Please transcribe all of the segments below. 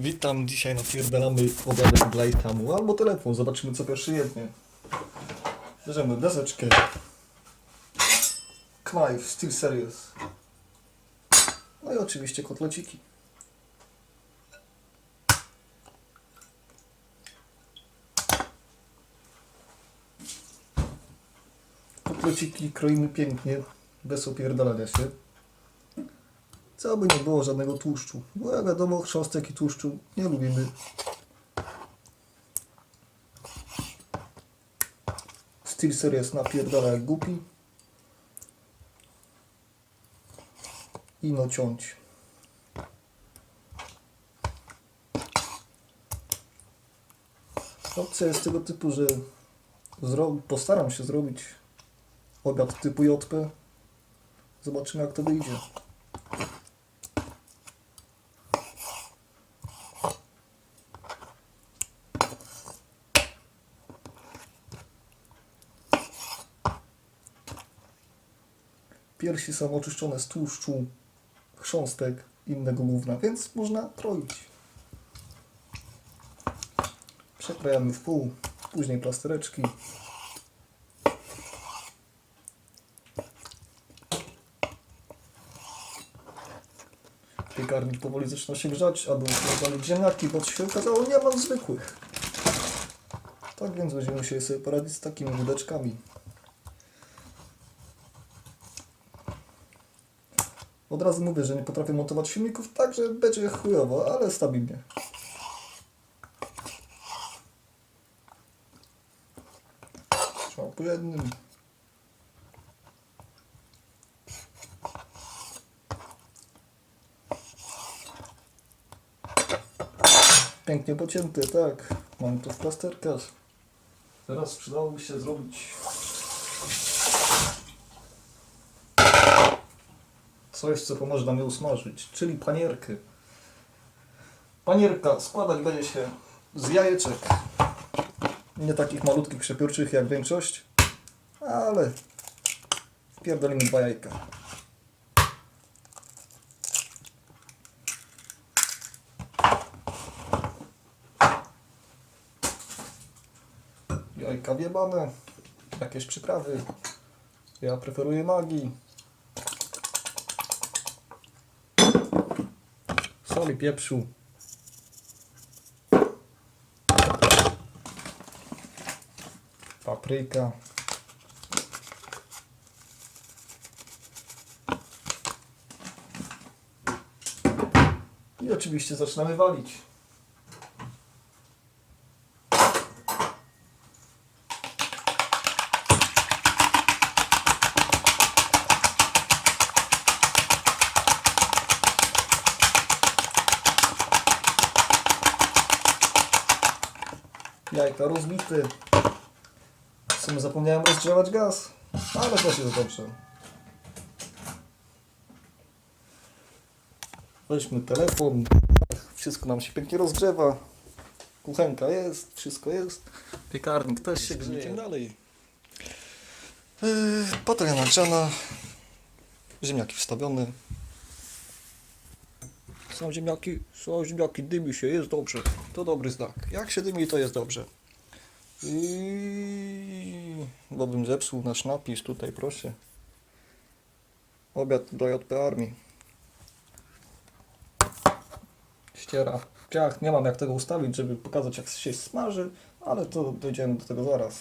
Witam, dzisiaj napierdalamy obiadek dla Itamu, albo telefon, zobaczymy co pierwszy jednie. Bierzemy deseczkę. Knife, Steel Series. No i oczywiście kotleciki. Kotleciki kroimy pięknie, bez opierdalania się. Co by nie było żadnego tłuszczu. Bo jak wiadomo, chrząstek i tłuszczu nie lubimy. Steel Series napierdala jak głupi. I no ciąć. Opcja jest tego typu, że postaram się zrobić obiad typu JP. Zobaczymy jak to wyjdzie. Piersi są oczyszczone z tłuszczu, chrząstek, innego gówna, więc można kroić. Przekrajamy w pół, później plastereczki. Piekarnik powoli zaczyna się grzać, aby układali ziemniaki, bo się okazało, nie mam zwykłych. Tak więc będziemy musieli sobie poradzić z takimi wódeczkami. Od razu mówię, że nie potrafię montować filmików, także będzie chujowo, ale stabilnie. Trzeba po jednym. Pięknie pocięty, tak. Mam to w plasterkach. Teraz przydałoby się zrobić coś, co pomoże nam je usmażyć, czyli panierkę. Panierka składać będzie się z jajeczek. Nie takich malutkich, przepiórczych jak większość, ale pierdolimy dwa jajka. Jajka wiebane, jakieś przyprawy. Ja preferuję magii. Soli, pieprzu. Papryka. I oczywiście zaczynamy walić. Jajka rozbity. W sumie zapomniałem rozgrzewać gaz, ale też jest dobrze. Weźmy telefon. Wszystko nam się pięknie rozgrzewa. Kuchenka jest, wszystko jest. Piekarnik też się grzeje. Dalej. Yy, patelnia nagrzana. Ziemniaki wstawione. Są ziemniaki, są ziemniaki, dymi się, jest dobrze. To dobry znak. Jak się dymi, to jest dobrze. I... Bo bym zepsuł nasz napis tutaj, proszę. Obiad do JP Armii. Ściera. Ciach, nie mam jak tego ustawić, żeby pokazać jak się smaży, ale to dojdziemy do tego zaraz.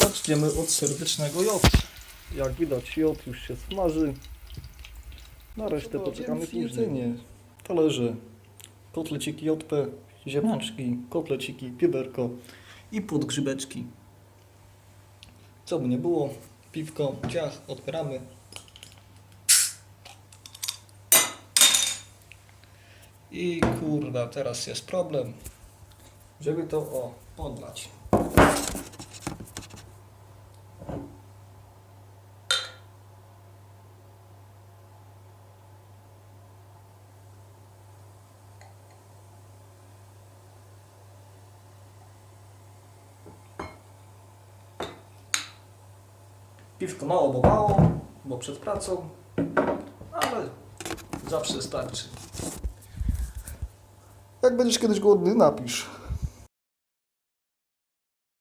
Zaczniemy od serdecznego J. Jak widać J już się smaży. Na resztę poczekamy później. Jedzenie. Talerze, kotleciki JP, ziemniaczki, kotleciki, pieberko i podgrzybeczki. Co by nie było, piwko, ciach, otwieramy. I kurwa, teraz jest problem, żeby to o, podlać. Piwko mało, bo mało, bo przed pracą, ale zawsze starczy. Jak będziesz kiedyś głodny, napisz.